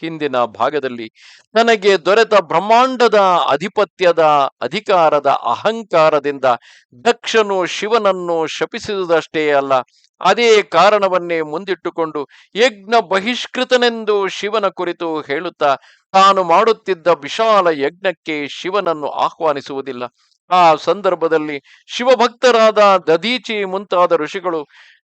ಹಿಂದಿನ ಭಾಗದಲ್ಲಿ ನನಗೆ ದೊರೆತ ಬ್ರಹ್ಮಾಂಡದ ಅಧಿಪತ್ಯದ ಅಧಿಕಾರದ ಅಹಂಕಾರದಿಂದ ದಕ್ಷನು ಶಿವನನ್ನು ಶಪಿಸಿದುದಷ್ಟೇ ಅಲ್ಲ, ಅದೇ ಕಾರಣವನ್ನೇ ಮುಂದಿಟ್ಟುಕೊಂಡು ಯಜ್ಞ ಬಹಿಷ್ಕೃತನೆಂದು ಶಿವನ ಕುರಿತು ಹೇಳುತ್ತಾ, ತಾನು ಮಾಡುತ್ತಿದ್ದ ವಿಶಾಲ ಯಜ್ಞಕ್ಕೆ ಶಿವನನ್ನು ಆಹ್ವಾನಿಸುವುದಿಲ್ಲ. ಆ ಸಂದರ್ಭದಲ್ಲಿ ಶಿವಭಕ್ತರಾದ ದದೀಚಿ ಮುಂತಾದ ಋಷಿಗಳು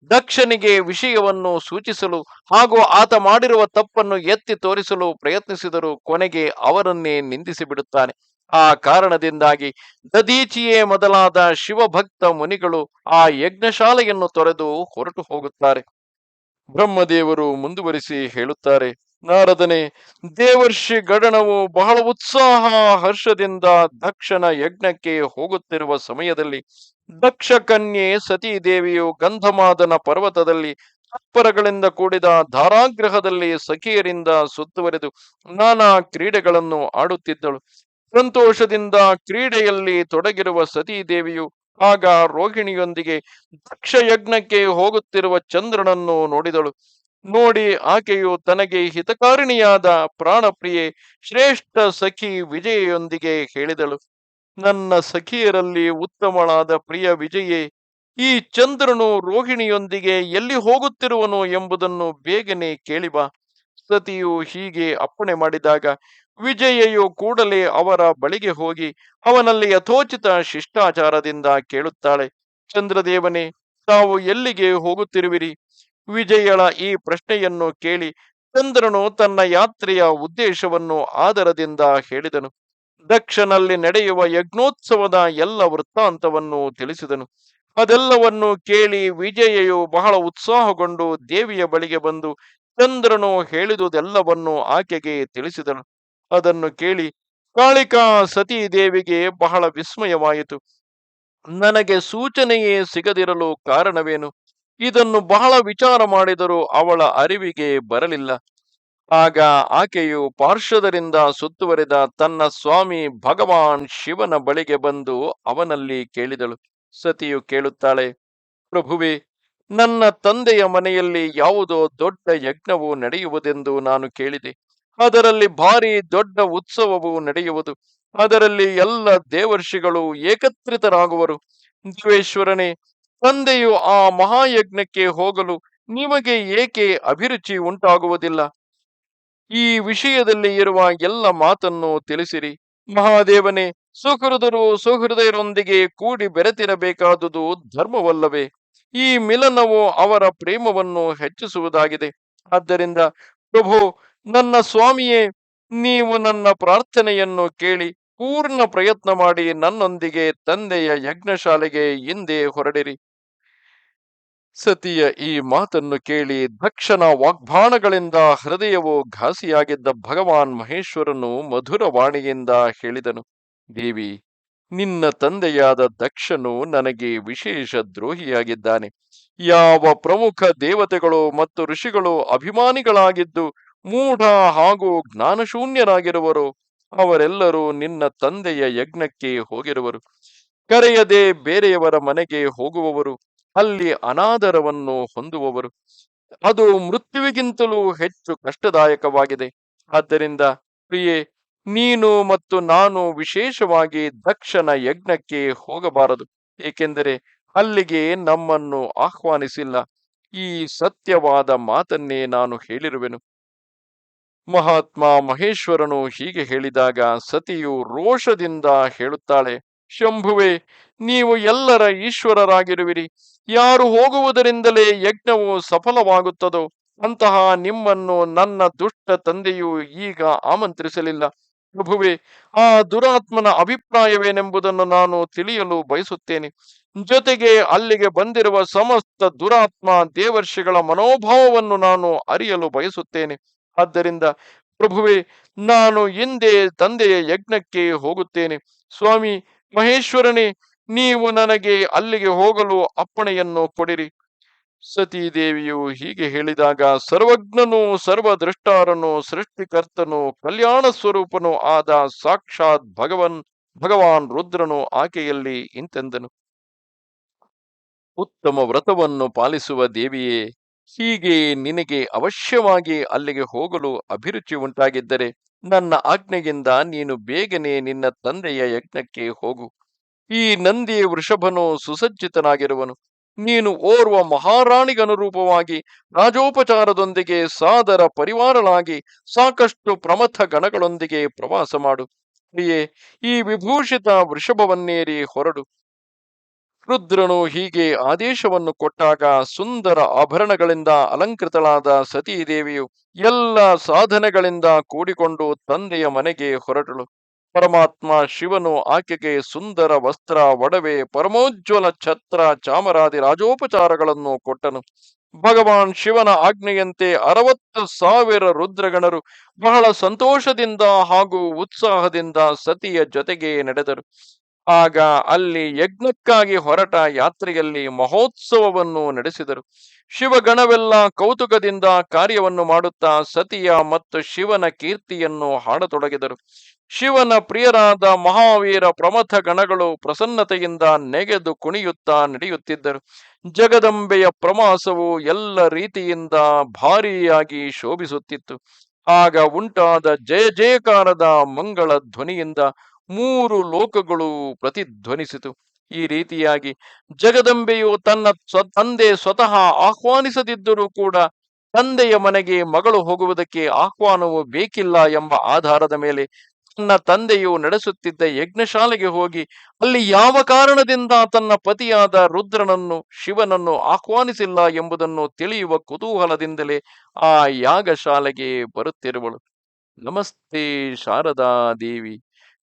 ದಕ್ಷನಿಗೆ ವಿಷಯವನ್ನು ಸೂಚಿಸಲು ಹಾಗೂ ಆತ ಮಾಡಿರುವ ತಪ್ಪನ್ನು ಎತ್ತಿ ತೋರಿಸಲು ಪ್ರಯತ್ನಿಸಿದರು ಕೊನೆಗೆ ಅವರನ್ನೇ ನಿಂದಿಸಿ ಬಿಡುತ್ತಾನೆ ಆ ಕಾರಣದಿಂದಾಗಿ ದದೀಚಿಯೇ ಮೊದಲಾದ ಶಿವಭಕ್ತ ಮುನಿಗಳು ಆ ಯಜ್ಞಶಾಲೆಯನ್ನು ತೊರೆದು ಹೊರಟು ಹೋಗುತ್ತಾರೆ. ಬ್ರಹ್ಮದೇವರು ಮುಂದುವರಿಸಿ ಹೇಳುತ್ತಾರೆ ನಾರದನೆ, ದೇವರ್ಷಿ ಗಡಣವು ಬಹಳ ಉತ್ಸಾಹ ಹರ್ಷದಿಂದ ದಕ್ಷನ ಯಜ್ಞಕ್ಕೆ ಹೋಗುತ್ತಿರುವ ಸಮಯದಲ್ಲಿ ದಕ್ಷ ಕನ್ಯೆ ಸತೀ ದೇವಿಯು ಗಂಧಮಾದನ ಪರ್ವತದಲ್ಲಿ ತತ್ಪರಗಳಿಂದ ಕೂಡಿದ ಧಾರಾಗ್ರಹದಲ್ಲಿ ಸಖಿಯರಿಂದ ಸುತ್ತುವರೆದು ನಾನಾ ಕ್ರೀಡೆಗಳನ್ನು ಆಡುತ್ತಿದ್ದಳು. ಸಂತೋಷದಿಂದ ಕ್ರೀಡೆಯಲ್ಲಿ ತೊಡಗಿರುವ ಸತೀ ದೇವಿಯು ಆಗ ರೋಹಿಣಿಯೊಂದಿಗೆ ದಕ್ಷ ಯಜ್ಞಕ್ಕೆ ಹೋಗುತ್ತಿರುವ ಚಂದ್ರನನ್ನು ನೋಡಿದಳು. ನೋಡಿ ಆಕೆಯು ತನಗೆ ಹಿತಕಾರಿಣಿಯಾದ ಪ್ರಾಣಪ್ರಿಯೆ, ಶ್ರೇಷ್ಠ ಸಖಿ ವಿಜಯೆಯೊಂದಿಗೆ ಹೇಳಿದಳು. ನನ್ನ ಸಖಿಯರಲ್ಲಿ ಉತ್ತಮಳಾದ ಪ್ರಿಯ ವಿಜಯೆ, ಈ ಚಂದ್ರನು ರೋಹಿಣಿಯೊಂದಿಗೆ ಎಲ್ಲಿ ಹೋಗುತ್ತಿರುವನು ಎಂಬುದನ್ನು ಬೇಗನೆ ಕೇಳಿಬಾ ಸತಿಯು ಹೀಗೆ ಅಪ್ಪಣೆ ಮಾಡಿದಾಗ ವಿಜಯೆಯು ಕೂಡಲೇ ಅವರ ಬಳಿಗೆ ಹೋಗಿ ಅವನಲ್ಲಿ ಯಥೋಚಿತ ಶಿಷ್ಟಾಚಾರದಿಂದ ಕೇಳುತ್ತಾಳೆ. ಚಂದ್ರದೇವನೇ, ತಾವು ಎಲ್ಲಿಗೆ ಹೋಗುತ್ತಿರುವಿರಿ? ವಿಜಯಳ ಈ ಪ್ರಶ್ನೆಯನ್ನು ಕೇಳಿ ಚಂದ್ರನು ತನ್ನ ಯಾತ್ರೆಯ ಉದ್ದೇಶವನ್ನು ಆದರದಿಂದ ಹೇಳಿದನು. ದಕ್ಷನಲ್ಲಿ ನಡೆಯುವ ಯಜ್ಞೋತ್ಸವದ ಎಲ್ಲ ವೃತ್ತಾಂತವನ್ನು ತಿಳಿಸಿದನು. ಅದೆಲ್ಲವನ್ನು ಕೇಳಿ ವಿಜಯೆಯು ಬಹಳ ಉತ್ಸಾಹಗೊಂಡು ದೇವಿಯ ಬಳಿಗೆ ಬಂದು ಚಂದ್ರನು ಹೇಳಿದುದೆಲ್ಲವನ್ನು ಆಕೆಗೆ ತಿಳಿಸಿದನು. ಅದನ್ನು ಕೇಳಿ, ಕಾಳಿಕಾ, ಸತೀ ದೇವಿಗೆ ಬಹಳ ವಿಸ್ಮಯವಾಯಿತು. ನನಗೆ ಸೂಚನೆಯೇ ಸಿಗದಿರಲು ಕಾರಣವೇನು? ಇದನ್ನು ಬಹಳ ವಿಚಾರ ಮಾಡಿದರೂ ಅವಳ ಅರಿವಿಗೆ ಬರಲಿಲ್ಲ. ಆಗ ಆಕೆಯು ಪಾರ್ಶ್ವದರಿಂದ ಸುತ್ತುವರಿದ ತನ್ನ ಸ್ವಾಮಿ ಭಗವಾನ್ ಶಿವನ ಬಳಿಗೆ ಬಂದು ಅವನಲ್ಲಿ ಕೇಳಿದಳು. ಸತಿಯು ಕೇಳುತ್ತಾಳೆ, ಪ್ರಭುವೆ, ನನ್ನ ತಂದೆಯ ಮನೆಯಲ್ಲಿ ಯಾವುದೋ ದೊಡ್ಡ ಯಜ್ಞವು ನಡೆಯುವುದೆಂದು ನಾನು ಕೇಳಿದೆ. ಅದರಲ್ಲಿ ಭಾರಿ ದೊಡ್ಡ ಉತ್ಸವವು ನಡೆಯುವುದು. ಅದರಲ್ಲಿ ಎಲ್ಲ ದೇವರ್ಷಿಗಳು ಏಕತ್ರಿತರಾಗುವರು. ದೇವೇಶ್ವರನೇ ತಂದೆಯು ಆ ಮಹಾಯಜ್ಞಕ್ಕೆ ಹೋಗಲು ನಿಮಗೆ ಏಕೆ ಅಭಿರುಚಿ ಉಂಟಾಗುವುದಿಲ್ಲ? ಈ ವಿಷಯದಲ್ಲಿ ಇರುವ ಎಲ್ಲ ಮಾತನ್ನು ತಿಳಿಸಿರಿ. ಮಹಾದೇವನೇ, ಸುಹೃದರು ಸುಹೃದಯರೊಂದಿಗೆ ಕೂಡಿ ಬೆರೆತಿರಬೇಕಾದುದು ಧರ್ಮವಲ್ಲವೇ? ಈ ಮಿಲನವು ಅವರ ಪ್ರೇಮವನ್ನು ಹೆಚ್ಚಿಸುವುದಾಗಿದೆ. ಆದ್ದರಿಂದ, ಪ್ರಭು, ನನ್ನ ಸ್ವಾಮಿಯೇ, ನೀವು ನನ್ನ ಪ್ರಾರ್ಥನೆಯನ್ನು ಕೇಳಿ ಪೂರ್ಣ ಪ್ರಯತ್ನ ಮಾಡಿ ನನ್ನೊಂದಿಗೆ ತಂದೆಯ ಯಜ್ಞಶಾಲೆಗೆ ಹಿಂದೆ ಹೊರಡಿರಿ. ಸತಿಯ ಈ ಮಾತನ್ನು ಕೇಳಿ ದಕ್ಷನ ವಾಗ್ಭಾಣಗಳಿಂದ ಹೃದಯವು ಘಾಸಿಯಾಗಿದ್ದ ಭಗವಾನ್ ಮಹೇಶ್ವರನು ಮಧುರವಾಣಿಯಿಂದ ಹೇಳಿದನು, ದೇವಿ, ನಿನ್ನ ತಂದೆಯಾದ ದಕ್ಷನು ನನಗೆ ವಿಶೇಷ ದ್ರೋಹಿಯಾಗಿದ್ದಾನೆ. ಯಾವ ಪ್ರಮುಖ ದೇವತೆಗಳು ಮತ್ತು ಋಷಿಗಳು ಅಭಿಮಾನಿಗಳಾಗಿದ್ದು ಮೂಢ ಹಾಗೂ ಜ್ಞಾನಶೂನ್ಯರಾಗಿರುವರು, ಅವರೆಲ್ಲರೂ ನಿನ್ನ ತಂದೆಯ ಯಜ್ಞಕ್ಕೆ ಹೋಗಿರುವರು. ಕರೆಯದೆ ಬೇರೆಯವರ ಮನೆಗೆ ಹೋಗುವವರು. ಅಲ್ಲಿ ಅನಾದರವನ್ನು ಹೊಂದುವವರು. ಅದು ಮೃತ್ಯುವಿಗಿಂತಲೂ ಹೆಚ್ಚು ಕಷ್ಟದಾಯಕವಾಗಿದೆ. ಆದ್ದರಿಂದ ಪ್ರಿಯೆ, ನೀನು ಮತ್ತು ನಾನು ವಿಶೇಷವಾಗಿ ದಕ್ಷನ ಯಜ್ಞಕ್ಕೆ ಹೋಗಬಾರದು. ಏಕೆಂದರೆ ಅಲ್ಲಿಗೆ ನಮ್ಮನ್ನು ಆಹ್ವಾನಿಸಿಲ್ಲ. ಈ ಸತ್ಯವಾದ ಮಾತನ್ನೇ ನಾನು ಹೇಳಿರುವೆನು. ಮಹಾತ್ಮ ಮಹೇಶ್ವರನು ಹೀಗೆ ಹೇಳಿದಾಗ ಸತಿಯು ರೋಷದಿಂದ ಹೇಳುತ್ತಾಳೆ. ಶಂಭುವೆ, ನೀವು ಎಲ್ಲರ ಈಶ್ವರರಾಗಿರುವಿರಿ. ಯಾರು ಹೋಗುವುದರಿಂದಲೇ ಯಜ್ಞವು ಸಫಲವಾಗುತ್ತದೋ, ಅಂತಹ ನಿಮ್ಮನ್ನು ನನ್ನ ದುಷ್ಟ ತಂದೆಯು ಈಗ ಆಮಂತ್ರಿಸಲಿಲ್ಲ. ಪ್ರಭುವೆ, ಆ ದುರಾತ್ಮನ ಅಭಿಪ್ರಾಯವೇನೆಂಬುದನ್ನು ನಾನು ತಿಳಿಯಲು ಬಯಸುತ್ತೇನೆ. ಜೊತೆಗೆ ಅಲ್ಲಿಗೆ ಬಂದಿರುವ ಸಮಸ್ತ ದುರಾತ್ಮ ದೇವರ್ಷಿಗಳ ಮನೋಭಾವವನ್ನು ನಾನು ಅರಿಯಲು ಬಯಸುತ್ತೇನೆ. ಆದ್ದರಿಂದ, ಪ್ರಭುವೆ, ನಾನು ಹಿಂದೆ ತಂದೆಯ ಯಜ್ಞಕ್ಕೆ ಹೋಗುತ್ತೇನೆ. ಸ್ವಾಮಿ ಮಹೇಶ್ವರನೇ, ನೀವು ನನಗೆ ಅಲ್ಲಿಗೆ ಹೋಗಲು ಅಪ್ಪಣೆಯನ್ನು ಕೊಡಿರಿ. ಸತೀದೇವಿಯು ಹೀಗೆ ಹೇಳಿದಾಗ ಸರ್ವಜ್ಞನು, ಸರ್ವದೃಷ್ಟಾರನು, ಸೃಷ್ಟಿಕರ್ತನು, ಕಲ್ಯಾಣ ಸ್ವರೂಪನು ಆದ ಸಾಕ್ಷಾತ್ ಭಗವನ್, ಭಗವಾನ್ ರುದ್ರನು ಆಕೆಯಲ್ಲಿ ಇಂತೆಂದನು. ಉತ್ತಮ ವ್ರತವನ್ನು ಪಾಲಿಸುವ ದೇವಿಯೇ, ಹೀಗೆ ನಿನಗೆ ಅವಶ್ಯವಾಗಿ ಅಲ್ಲಿಗೆ ಹೋಗಲು ಅಭಿರುಚಿ ಉಂಟಾಗಿದ್ದರೆ ನನ್ನ ಆಜ್ಞೆಯಿಂದ ನೀನು ಬೇಗನೆ ನಿನ್ನ ತಂದೆಯ ಯಜ್ಞಕ್ಕೆ ಹೋಗು. ಈ ನಂದಿ ವೃಷಭನು ಸುಸಜ್ಜಿತನಾಗಿರುವನು. ನೀನು ಓರ್ವ ಮಹಾರಾಣಿಗನುರೂಪವಾಗಿ, ರಾಜೋಪಚಾರದೊಂದಿಗೆ ಸಾದರ ಪರಿವಾರನಾಗಿ ಸಾಕಷ್ಟು ಪ್ರಮಥ ಗಣಗಳೊಂದಿಗೆ ಪ್ರವಾಸ ಮಾಡು. ಪ್ರಿಯೇ, ಈ ವಿಭೂಷಿತ ವೃಷಭವನ್ನೇರಿ ಹೊರಡು. ರುದ್ರನು ಹೀಗೆ ಆದೇಶವನ್ನು ಕೊಟ್ಟಾಗ ಸುಂದರ ಆಭರಣಗಳಿಂದ ಅಲಂಕೃತಳಾದ ಸತೀದೇವಿಯು ಎಲ್ಲ ಸಾಧನೆಗಳಿಂದ ಕೂಡಿಕೊಂಡು ತಂದೆಯ ಮನೆಗೆ ಹೊರಟಳು. ಪರಮಾತ್ಮ ಶಿವನು ಆಕೆಗೆ ಸುಂದರ ವಸ್ತ್ರ, ಒಡವೆ, ಪರಮೋಜ್ವಲ ಛತ್ರ, ಚಾಮರಾದಿ ರಾಜೋಪಚಾರಗಳನ್ನು ಕೊಟ್ಟನು. ಭಗವಾನ್ ಶಿವನ ಆಜ್ಞೆಯಂತೆ ಅರವತ್ತು ಸಾವಿರ ರುದ್ರಗಣರು ಬಹಳ ಸಂತೋಷದಿಂದ ಹಾಗೂ ಉತ್ಸಾಹದಿಂದ ಸತಿಯ ಜೊತೆಗೆ ನಡೆದರು. ಆಗ ಅಲ್ಲಿ ಯಜ್ಞಕ್ಕಾಗಿ ಹೊರಟ ಯಾತ್ರೆಯಲ್ಲಿ ಮಹೋತ್ಸವವನ್ನು ನಡೆಸಿದರು. ಶಿವಗಣವೆಲ್ಲ ಕೌತುಕದಿಂದ ಕಾರ್ಯವನ್ನು ಮಾಡುತ್ತಾ ಸತಿಯ ಮತ್ತು ಶಿವನ ಕೀರ್ತಿಯನ್ನು ಹಾಡತೊಡಗಿದರು. ಶಿವನ ಪ್ರಿಯರಾದ ಮಹಾವೀರ ಪ್ರಮಥ ಗಣಗಳು ಪ್ರಸನ್ನತೆಯಿಂದ ನೆಗೆದು ಕುಣಿಯುತ್ತಾ ನಡೆಯುತ್ತಿದ್ದರು. ಜಗದಂಬೆಯ ಪ್ರವಾಸವು ಎಲ್ಲ ರೀತಿಯಿಂದ ಭಾರಿಯಾಗಿ ಶೋಭಿಸುತ್ತಿತ್ತು. ಆಗ ಉಂಟಾದ ಜಯ ಜಯಕಾರದ ಮಂಗಳ ಧ್ವನಿಯಿಂದ ಮೂರು ಲೋಕಗಳು ಪ್ರತಿಧ್ವನಿಸಿತು. ಈ ರೀತಿಯಾಗಿ ಜಗದಂಬೆಯು ತನ್ನ ತಂದೆ ಸ್ವತಃ ಆಹ್ವಾನಿಸದಿದ್ದರೂ ಕೂಡ ತಂದೆಯ ಮನೆಗೆ ಮಗಳು ಹೋಗುವುದಕ್ಕೆ ಆಹ್ವಾನವು ಬೇಕಿಲ್ಲ ಎಂಬ ಆಧಾರದ ಮೇಲೆ ತನ್ನ ತಂದೆಯು ನಡೆಸುತ್ತಿದ್ದ ಯಜ್ಞಶಾಲೆಗೆ ಹೋಗಿ ಅಲ್ಲಿ ಯಾವ ಕಾರಣದಿಂದ ತನ್ನ ಪತಿಯಾದ ರುದ್ರನನ್ನು ಶಿವನನ್ನು ಆಹ್ವಾನಿಸಿಲ್ಲ ಎಂಬುದನ್ನು ತಿಳಿಯುವ ಕುತೂಹಲದಿಂದಲೇ ಆ ಯಾಗಶಾಲೆಗೆ ಬರುತ್ತಿರುವಳು. ನಮಸ್ತೆ ಶಾರದಾ ದೇವಿ.